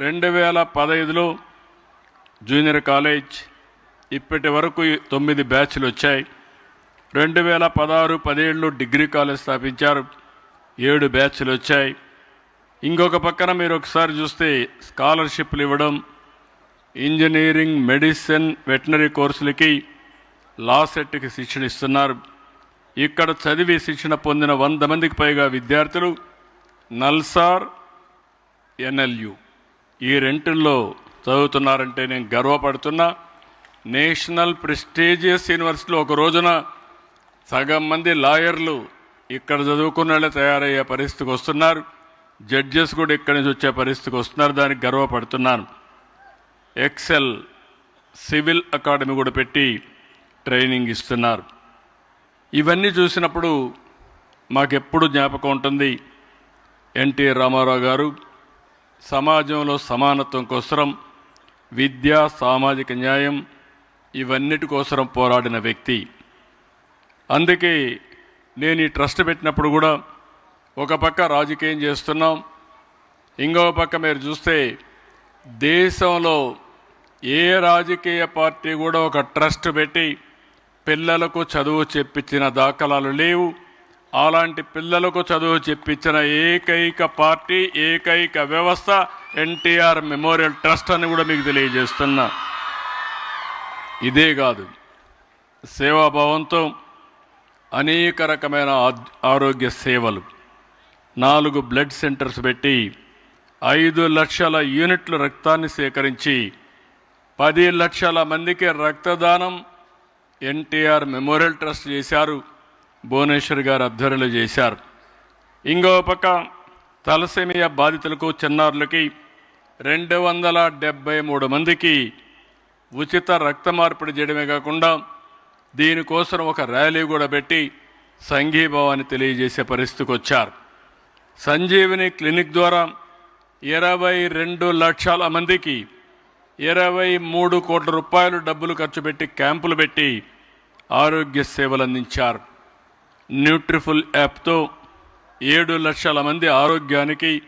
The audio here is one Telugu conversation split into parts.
రెండు వేల పదహైదులో జూనియర్ కాలేజ్ ఇప్పటి వరకు తొమ్మిది బ్యాచ్లు వచ్చాయి. రెండు వేల పదహారు పదిహేడులో డిగ్రీ కాలేజ్ స్థాపించారు. ఏడు బ్యాచ్లు వచ్చాయి. ఇంకొక పక్కన మీరు ఒకసారి చూస్తే స్కాలర్షిప్లు ఇవ్వడం ఇంజనీరింగ్ మెడిసిన్ వెటనరీ కోర్సులకి లా సెట్కి శిక్షణ ఇస్తున్నారు. ఇక్కడ చదివి శిక్షణ పొందిన వంద మందికి పైగా విద్యార్థులు నల్సార్ ఎన్ఎల్యు. ఈ రెంటిల్లో చదువుతున్నారంటే నేను గర్వపడుతున్నా. నేషనల్ ప్రెస్టీజియస్ యూనివర్సిటీలో ఒక రోజున సగం మంది లాయర్లు ఇక్కడ చదువుకున్న వాళ్ళే తయారయ్యే పరిస్థితికి వస్తున్నారు. జడ్జెస్ కూడా ఇక్కడి నుంచి వచ్చే పరిస్థితికి వస్తున్నారు. దానికి గర్వపడుతున్నాను. ఎక్సెల్ సివిల్ అకాడమీ కూడా పెట్టి ట్రైనింగ్ ఇస్తున్నారు. ఇవన్నీ చూసినప్పుడు మాకెప్పుడు జ్ఞాపకం ఉంటుంది. ఎన్టీ రామారావు గారు సమాజంలో సమానత్వం కోసరం విద్య సామాజిక న్యాయం ఇవన్నిటి కోసరం పోరాడిన వ్యక్తి. అందుకే నేను ఈ ట్రస్ట్ పెట్టినప్పుడు కూడా ఒక పక్క రాజకీయం చేస్తున్నాం ఇంకో పక్క మీరు చూస్తే దేశంలో ఏ రాజకీయ పార్టీ కూడా ఒక ట్రస్ట్ పెట్టి పిల్లలకు చదువు చెప్పించిన దాఖలాలు లేవు. అలాంటి పిల్లలకు చదువు చెప్పించిన ఏకైక పార్టీ ఏకైక వ్యవస్థ ఎన్టీఆర్ మెమోరియల్ ట్రస్ట్ అని కూడా మీకు తెలియజేస్తున్నా. ఇదే కాదు సేవాభావంతో అనేక రకమైన ఆరోగ్య సేవలు నాలుగు బ్లడ్ సెంటర్స్ పెట్టి ఐదు లక్షల యూనిట్ల రక్తాన్ని సేకరించి పది లక్షల మందికి రక్తదానం ఎన్టీఆర్ మెమోరియల్ ట్రస్ట్ చేశారు. భువనేశ్వర్ గారు ఆధ్వర్యంలో చేశారు. ఇంకో పక్క తలసేమియా బాధితులకు చిన్నారులకి రెండు వందల డెబ్బై మూడు మందికి ఉచిత రక్త మార్పిడి చేయడమే కాకుండా దీనికోసం ఒక ర్యాలీ కూడా పెట్టి సంఘీభావాన్ని తెలియజేసే పరిస్థితికి వచ్చారు. సంజీవిని క్లినిక్ ద్వారా ఇరవై రెండు లక్షల మందికి ఇరవై మూడు కోట్ల రూపాయలు డబ్బులు ఖర్చు పెట్టి క్యాంపులు పెట్టి ఆరోగ్య సేవలు అందించారు. న్యూట్రిఫుల్ యాప్తో ఏడు లక్షల మంది ఆరోగ్యానికి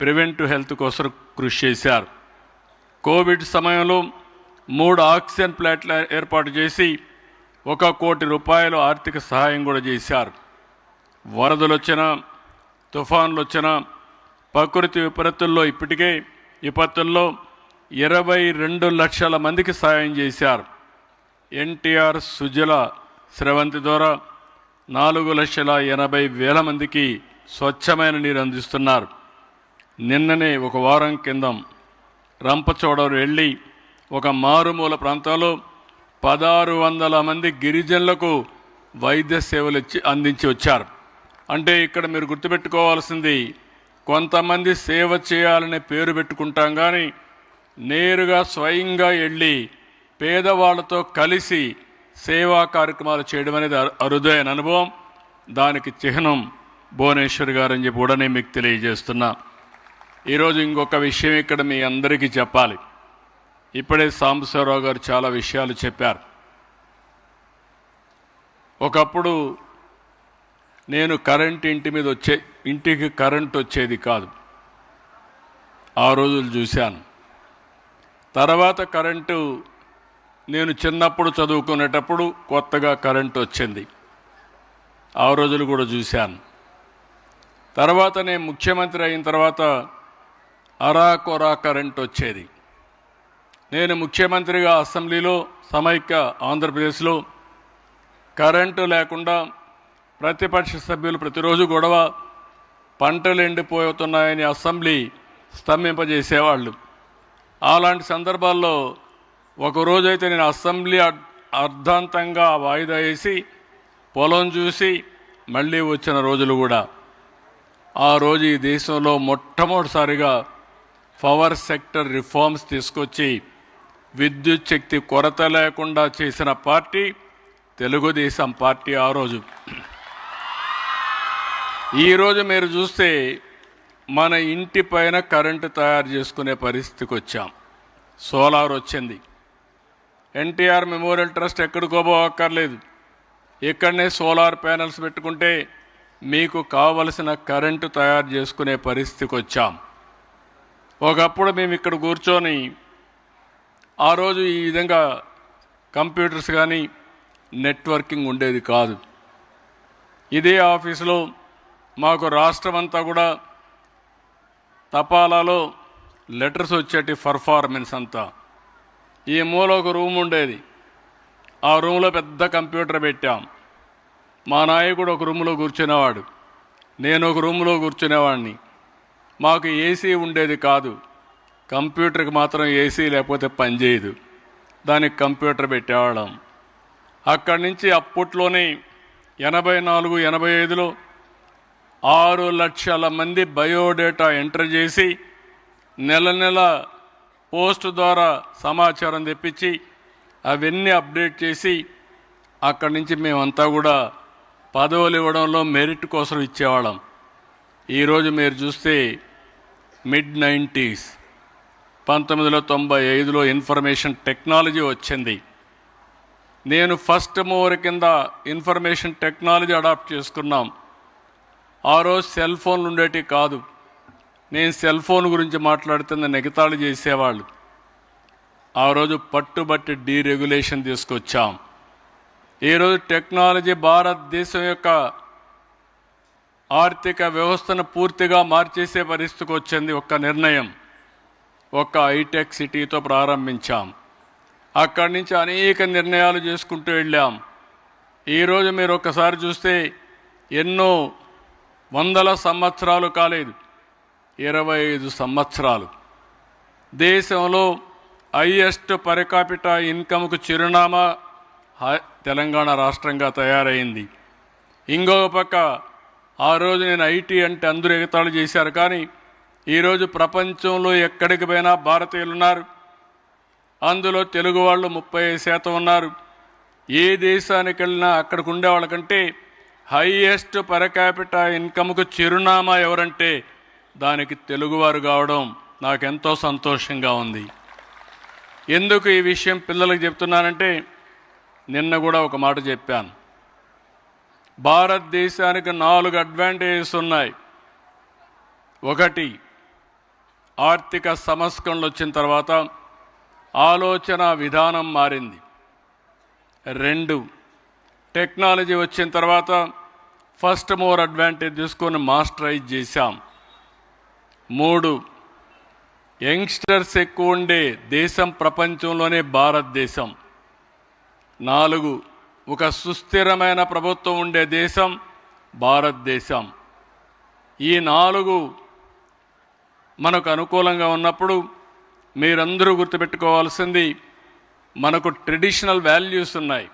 ప్రివెంట్ హెల్త్ కోసం కృషి చేశారు. కోవిడ్ సమయంలో మూడు ఆక్సిజన్ ప్లాట్ల ఏర్పాటు చేసి ఒక కోటి రూపాయలు ఆర్థిక సహాయం కూడా చేశారు. వరదలు వచ్చినా తుఫాన్లు వచ్చినా ప్రకృతి విపరీతుల్లో ఇప్పటికే విపత్తుల్లో ఇరవై రెండు లక్షల మందికి సాయం చేశారు. ఎన్టీఆర్ సుజల స్రవంతి ద్వారా నాలుగు లక్షల ఎనభై వేల మందికి స్వచ్ఛమైన నీరు అందిస్తున్నారు. నిన్ననే ఒక వారం కిందం రంపచోడవరు వెళ్ళి ఒక మారుమూల ప్రాంతంలో పదహారు వందల మంది గిరిజనులకు వైద్య సేవలు ఇచ్చి అందించి వచ్చారు. అంటే ఇక్కడ మీరు గుర్తుపెట్టుకోవాల్సింది కొంతమంది సేవ చేయాలనే పేరు పెట్టుకుంటాం కానీ నేరుగా స్వయంగా వెళ్ళి పేదవాళ్ళతో కలిసి సేవా కార్యక్రమాలు చేయడం అనేది అరుదైన అనుభవం. దానికి చిహ్నం భువనేశ్వర్ గారు అని చెప్పి కూడా నేను మీకు తెలియజేస్తున్నా. ఈరోజు ఇంకొక విషయం ఇక్కడ మీ అందరికీ చెప్పాలి. ఇప్పుడే సాంబశివరావు గారు చాలా విషయాలు చెప్పారు. ఒకప్పుడు నేను కరెంట్ ఇంటి మీద వచ్చే ఇంటికి కరెంట్ వచ్చేది కాదు. ఆ రోజులు చూశాను. తర్వాత కరెంటు నేను చిన్నప్పుడు చదువుకునేటప్పుడు కొత్తగా కరెంటు వచ్చింది. ఆ రోజులు కూడా చూశాను. తర్వాత నేను ముఖ్యమంత్రి అయిన తర్వాత అరాకొరా కరెంట్ వచ్చేది. నేను ముఖ్యమంత్రిగా అసెంబ్లీలో సమైక్య ఆంధ్రప్రదేశ్లో కరెంటు లేకుండా ప్రతిపక్ష సభ్యులు ప్రతిరోజు గొడవ పంటలు ఎండిపోతున్నాయని అసెంబ్లీ స్తంభింపజేసేవాళ్ళు. అలాంటి సందర్భాల్లో ఒకరోజైతే నేను అసెంబ్లీ అర్ధాంతంగా వాయిదా వేసి పొలం చూసి మళ్ళీ వచ్చిన రోజులు కూడా. ఆ రోజు ఈ దేశంలో మొట్టమొదటిసారిగా పవర్ సెక్టర్ రిఫార్మ్స్ తీసుకొచ్చి విద్యుత్ శక్తి కొరత లేకుండా చేసిన పార్టీ తెలుగుదేశం పార్టీ ఆ రోజు. ఈరోజు మీరు చూస్తే మన ఇంటి పైన కరెంటు తయారు చేసుకునే పరిస్థితికి వచ్చాం. సోలార్ వచ్చింది. ఎన్టీఆర్ మెమోరియల్ ట్రస్ట్ ఎక్కడికో పోవక్కర్లేదు. ఇక్కడనే సోలార్ ప్యానెల్స్ పెట్టుకుంటే మీకు కావలసిన కరెంటు తయారు చేసుకునే పరిస్థితికి వచ్చాం ఒకప్పుడు మేము ఇక్కడ కూర్చొని ఆ రోజు ఈ విధంగా కంప్యూటర్స్ కానీ నెట్వర్కింగ్ ఉండేది కాదు. ఇదే ఆఫీసులో మాకు రాష్ట్రం అంతా కూడా తపాలాలో లెటర్స్ వచ్చేటి పర్ఫార్మెన్స్ అంతా ఈ మూల ఒక రూమ్ ఉండేది. ఆ రూమ్లో పెద్ద కంప్యూటర్ పెట్టాం. మా నాయకుడు ఒక రూమ్లో కూర్చునేవాడు. నేను ఒక రూమ్లో కూర్చునేవాడిని. మాకు ఏసీ ఉండేది కాదు. కంప్యూటర్కి మాత్రం ఏసీ లేకపోతే పనిచేయదు దానికి కంప్యూటర్ పెట్టేవాళ్ళం. అక్కడి నుంచి అప్పట్లోనే ఎనభై నాలుగు ఎనభై ఐదులో ఆరు లక్షల మంది బయోడేటా ఎంటర్ చేసి నెల నెల పోస్ట్ ద్వారా సమాచారం తెప్పించి అవన్నీ అప్డేట్ చేసి అక్కడి నుంచి మేమంతా కూడా పదవులు ఇవ్వడంలో మెరిట్ కోసం ఇచ్చేవాళ్ళం. ఈరోజు మీరు చూస్తే మిడ్ నైంటీస్ పంతొమ్మిది తొంభై ఐదులో ఇన్ఫర్మేషన్ టెక్నాలజీ వచ్చింది. నేను ఫస్ట్ మూవర్ కింద ఇన్ఫర్మేషన్ టెక్నాలజీ అడాప్ట్ చేసుకున్నాం. ఆ రోజు సెల్ ఫోన్లు ఉండేటివి కాదు. నేను సెల్ ఫోన్ గురించి మాట్లాడుతున్న నెగతాళి చేసేవాళ్ళు. ఆ రోజు పట్టుబట్టి డీరెగ్యులేషన్ తీసుకొచ్చాం. ఈరోజు టెక్నాలజీ భారతదేశం యొక్క ఆర్థిక వ్యవస్థను పూర్తిగా మార్చేసే పరిస్థితికి వచ్చింది ఒక్క నిర్ణయం. ఒక్క హైటెక్ సిటీతో ప్రారంభించాం. అక్కడి నుంచి అనేక నిర్ణయాలు చేసుకుంటూ వెళ్ళాం. ఈరోజు మీరు ఒక్కసారి చూస్తే ఎన్నో వందల సంవత్సరాలు కాలేదు. ఇరవై ఐదు సంవత్సరాలు. దేశంలో హైయెస్ట్ పరికాపిట ఇన్కమ్కు చిరునామా హ- తెలంగాణ రాష్ట్రంగా తయారైంది. ఇంకొక పక్క ఆ రోజు నేను ఐటీ అంటే అందరూ ఎగతాళి చేశారు కానీ ఈరోజు ప్రపంచంలో ఎక్కడికి పోయినా భారతీయులు ఉన్నారు. అందులో తెలుగు వాళ్ళు ముప్పై శాతం ఉన్నారు. ఏ దేశానికి వెళ్ళినా అక్కడికి ఉండే వాళ్ళకంటే హైయెస్ట్ పరకాపిట ఇన్కమ్కు చిరునామా ఎవరంటే దానికి తెలుగువారు కావడం నాకెంతో సంతోషంగా ఉంది. ఎందుకు ఈ విషయం పిల్లలకు చెప్తున్నానంటే నిన్న కూడా ఒక మాట చెప్పాను. భారతదేశానికి నాలుగు అడ్వాంటేజెస్ ఉన్నాయి. ఒకటి ఆర్థిక సంస్కరణలు వచ్చిన తర్వాత ఆలోచన విధానం మారింది. రెండు టెక్నాలజీ వచ్చిన తర్వాత ఫస్ట్ మోర్ అడ్వాంటేజ్ తీసుకొని మాస్టరైజ్ చేశాం. మూడు యంగ్స్టర్స్ ఎక్కువ ఉండే దేశం ప్రపంచంలోనే భారతదేశం. నాలుగు ఒక సుస్థిరమైన ప్రభుత్వం ఉండే దేశం భారతదేశం. ఈ నాలుగు మనకు అనుకూలంగా ఉన్నప్పుడు మీరందరూ గుర్తుపెట్టుకోవాల్సింది మనకు ట్రెడిషనల్ వాల్యూస్ ఉన్నాయి.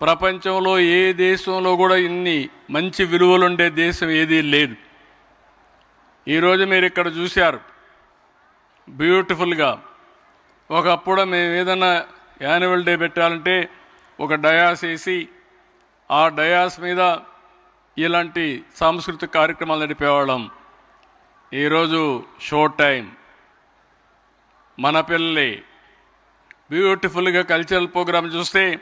ప్రపంచంలో ఏ దేశంలో కూడా ఇన్ని మంచి విలువలుండే దేశం ఏదీ లేదు. ఈరోజు మీరు ఇక్కడ చూశారు. బ్యూటిఫుల్గా ఒకప్పుడు మేము ఏదైనా యాన్యువల్ డే పెట్టాలంటే ఒక డయాస్ వేసి ఆ డయాస్ మీద ఇలాంటి సాంస్కృతిక కార్యక్రమాలు నడిపేవాళ్ళం. ఈరోజు షో టైం మన పిల్లలే. బ్యూటిఫుల్గా కల్చరల్ ప్రోగ్రామ్ చూస్తే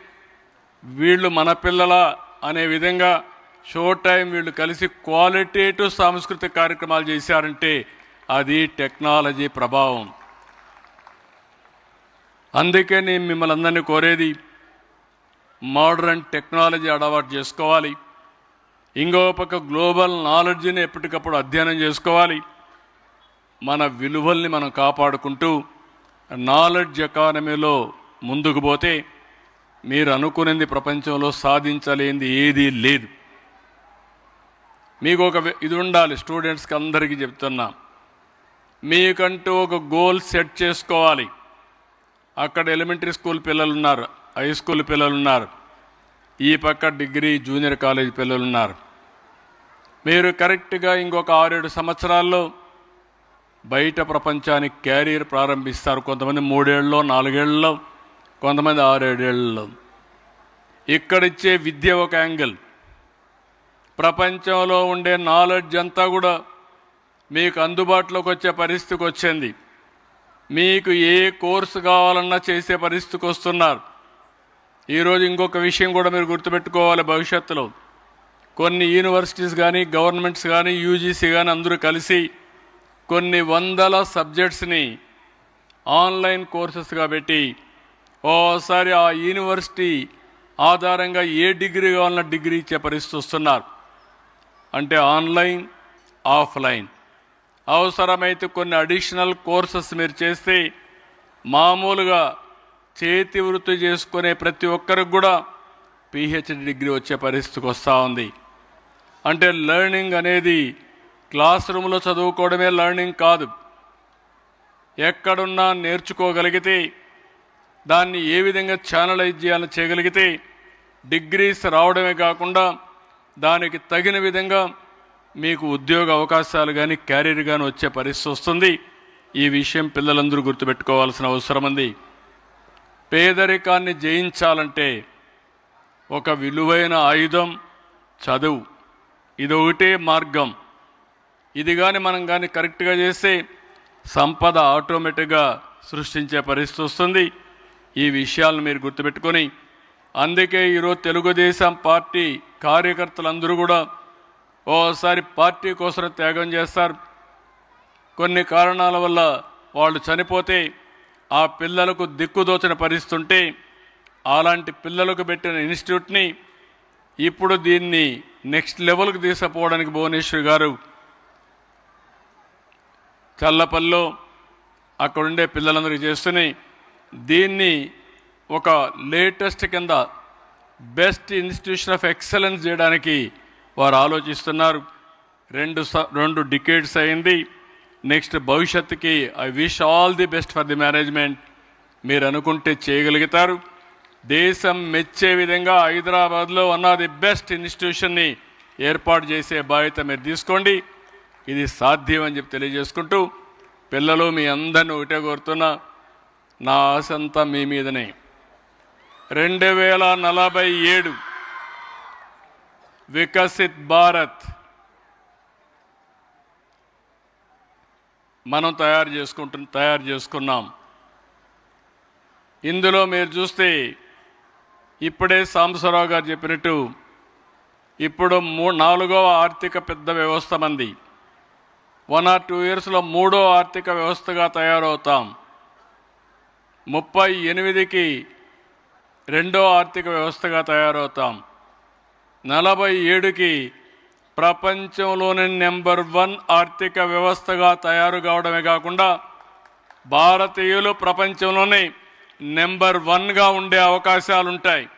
వీళ్ళు మన పిల్లల అనే విధంగా షో టైం వీళ్ళు కలిసి క్వాలిటేటివ్ సాంస్కృతిక కార్యక్రమాలు చేశారంటే అది టెక్నాలజీ ప్రభావం. అందుకే నేను మిమ్మల్ని అందరినీ కోరేది మోడర్న్ టెక్నాలజీ అలవాటు చేసుకోవాలి. ఇంకో పక్క గ్లోబల్ నాలెడ్జ్ని ఎప్పటికప్పుడు అధ్యయనం చేసుకోవాలి. మన విలువల్ని మనం కాపాడుకుంటూ నాలెడ్జ్ ఎకానమీలో ముందుకు పోతే మీరు అనుకునేది ప్రపంచంలో సాధించలేనిది ఏదీ లేదు. మీకు ఒక ఇది ఉండాలి. స్టూడెంట్స్కి అందరికీ చెప్తున్నా. మీకంటూ ఒక గోల్ సెట్ చేసుకోవాలి. అక్కడ ఎలిమెంటరీ స్కూల్ పిల్లలు ఉన్నారు హై స్కూల్ పిల్లలు ఉన్నారు ఈ పక్క డిగ్రీ జూనియర్ కాలేజ్ పిల్లలు ఉన్నారు మీరు కరెక్ట్గా ఇంకొక ఆరేడు సంవత్సరాల్లో బయట ప్రపంచానికి క్యారియర్ ప్రారంభిస్తారు. కొంతమంది మూడేళ్ళలో నాలుగేళ్ళలో కొంతమంది ఆరేడేళ్ళలో ఇక్కడిచ్చే విద్య ఒక యాంగిల్ ప్రపంచంలో ఉండే నాలెడ్జ్ అంతా కూడా మీకు అందుబాటులోకి వచ్చే పరిస్థితికి వచ్చింది. మీకు ఏ కోర్సు కావాలన్నా చేసే పరిస్థితికి వస్తున్నారు. ఈరోజు ఇంకొక విషయం కూడా మీరు గుర్తుపెట్టుకోవాలి భవిష్యత్తులో. కొన్ని యూనివర్సిటీస్ కానీ గవర్నమెంట్స్ కానీ యూజీసీ కానీ అందరూ కలిసి కొన్ని వందల సబ్జెక్ట్స్ని ఆన్లైన్ కోర్సెస్గా పెట్టి ఓసారి ఆ యూనివర్సిటీ ఆధారంగా ఏ డిగ్రీ కావాలన్నా డిగ్రీ ఇచ్చే పరిస్థితి వస్తున్నారు. అంటే ఆన్లైన్ ఆఫ్లైన్. అవసరమైతే కొన్ని అడిషనల్ కోర్సెస్ మీరు చేస్తే మామూలుగా చేతి వృత్తి చేసుకునే ప్రతి ఒక్కరికి కూడా పిహెచ్డి డిగ్రీ వచ్చే పరిస్థితికి వస్తూ ఉంది. అంటే లెర్నింగ్ అనేది క్లాస్ రూమ్లో చదువుకోవడమే లెర్నింగ్ కాదు. ఎక్కడున్నా నేర్చుకోగలిగితే దాన్ని ఏ విధంగా ఛానలైజ్ చేయాలని చేయగలిగితే డిగ్రీస్ రావడమే కాకుండా దానికి తగిన విధంగా మీకు ఉద్యోగ అవకాశాలు కానీ క్యారియర్ కానీ వచ్చే పరిస్థితి వస్తుంది. ఈ విషయం పిల్లలందరూ గుర్తుపెట్టుకోవాల్సిన అవసరం ఉంది. పేదరికాన్ని జయించాలంటే ఒక విలువైన ఆయుధం చదువు. ఇది ఒకటే మార్గం. ఇది కానీ మనం కానీ కరెక్ట్గా చేస్తే సంపద ఆటోమేటిక్గా సృష్టించే పరిస్థితి వస్తుంది. ఈ విషయాలను మీరు గుర్తుపెట్టుకొని అందుకే ఈరోజు తెలుగుదేశం పార్టీ కార్యకర్తలందరూ కూడా ఓసారి పార్టీ కోసం త్యాగం చేస్తారు. కొన్ని కారణాల వల్ల వాళ్ళు చనిపోతే ఆ పిల్లలకు దిక్కుదోచిన పరిస్థితుంటే అలాంటి పిల్లలకు పెట్టిన ఇన్స్టిట్యూట్ని ఇప్పుడు దీన్ని నెక్స్ట్ లెవెల్కి తీసుకుపోవడానికి భువనేశ్వర్ గారు చల్లపల్లో అక్కడుండే పిల్లలందరికీ చేస్తున్నాయి దీన్ని ఒక లేటెస్ట్ కింద బెస్ట్ ఇన్స్టిట్యూషన్ ఆఫ్ ఎక్సలెన్స్ చేయడానికి వారు ఆలోచిస్తున్నారు. రెండు స- రెండు డికేట్స్ అయింది. నెక్స్ట్ భవిష్యత్తుకి I wish all the best for the management. మీరు అనుకుంటే చేయగలుగుతారు. దేశం మెచ్చే విధంగా హైదరాబాద్లో ఉన్న ది బెస్ట్ ఇన్స్టిట్యూషన్ని ఏర్పాటు చేసే బాధ్యత మీరు తీసుకోండి. ఇది సాధ్యం అని చెప్పి తెలియజేసుకుంటూ పిల్లలు మీ అందరిని ఒకటే కోరుతున్నా నా ఆశంతా మీ మీదనే. రెండు వేల నలభై ఏడు వికసిత్ భారత్ మనం తయారు చేసుకుంటు తయారు చేసుకున్నాం. ఇందులో మీరు చూస్తే ఇప్పుడే సాంబసరావు గారు చెప్పినట్టు ఇప్పుడు మూ నాలుగవ ఆర్థిక పెద్ద వ్యవస్థ మంది. వన్ ఆర్ టూ ఇయర్స్లో మూడో ఆర్థిక వ్యవస్థగా తయారవుతాం. ముప్పై ఎనిమిదికి రెండో ఆర్థిక వ్యవస్థగా తయారవుతాం. నలభై ఏడుకి ప్రపంచంలోని నెంబర్ వన్ ఆర్థిక వ్యవస్థగా తయారు కావడమే కాకుండా భారతీయులు ప్రపంచంలోనే నెంబర్ వన్గా ఉండే అవకాశాలుంటాయి.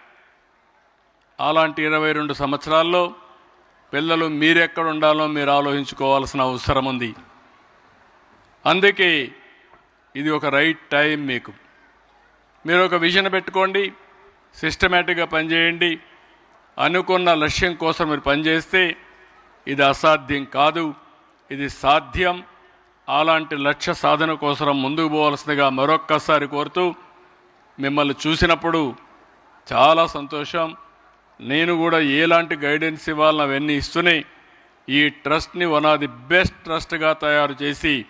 అలాంటి ఇరవై రెండు సంవత్సరాల్లో పిల్లలు మీరెక్కడ ఉండాలో మీరు ఆలోచించుకోవాల్సిన అవసరం ఉంది. అందుకే ఇది ఒక రైట్ టైం మీకు. మీరు ఒక విజన్ పెట్టుకోండి. సిస్టమేటిక్గా పనిచేయండి. అనుకున్న లక్ష్యం కోసం మీరు పనిచేస్తే ఇది అసాధ్యం కాదు. ఇది సాధ్యం. అలాంటి లక్ష్య సాధన కోసం ముందుకు పోవాల్సిందిగా మరొక్కసారి కోరుతూ మిమ్మల్ని చూసినప్పుడు చాలా సంతోషం. నేను కూడా ఎలాంటి గైడెన్స్ ఇవ్వాలని అవన్నీ ఇస్తూనే ఈ ట్రస్ట్ని వన్ ఆఫ్ ది బెస్ట్ ట్రస్ట్గా తయారు చేసి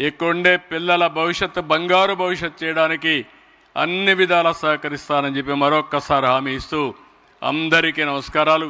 ఇక్కడుండే పిల్లల భవిష్యత్తు బంగారు భవిష్యత్ చేయడానికి అన్ని విధాలా సహకరిస్తానని చెప్పి మరొక్కసారి హామీ ఇస్తూ అందరికీ నమస్కారాలు.